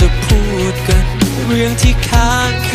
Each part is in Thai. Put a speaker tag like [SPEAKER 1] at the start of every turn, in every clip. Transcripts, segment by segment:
[SPEAKER 1] จะพูดกัน เรื่องที่ค้างค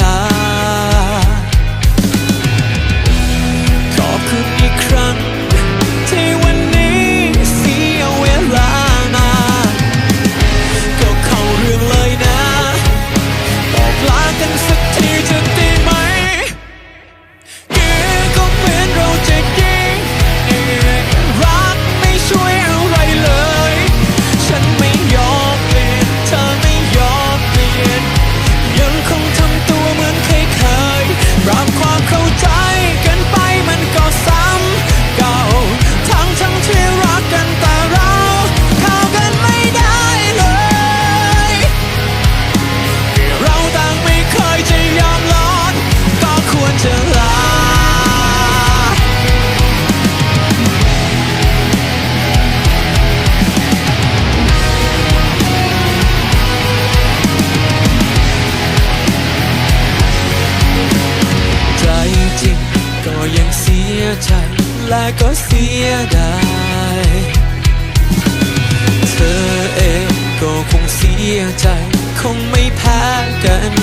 [SPEAKER 1] ียใจและก็เสียดายเธอเองก็คงเสียใจ คงไม่แพ้กัน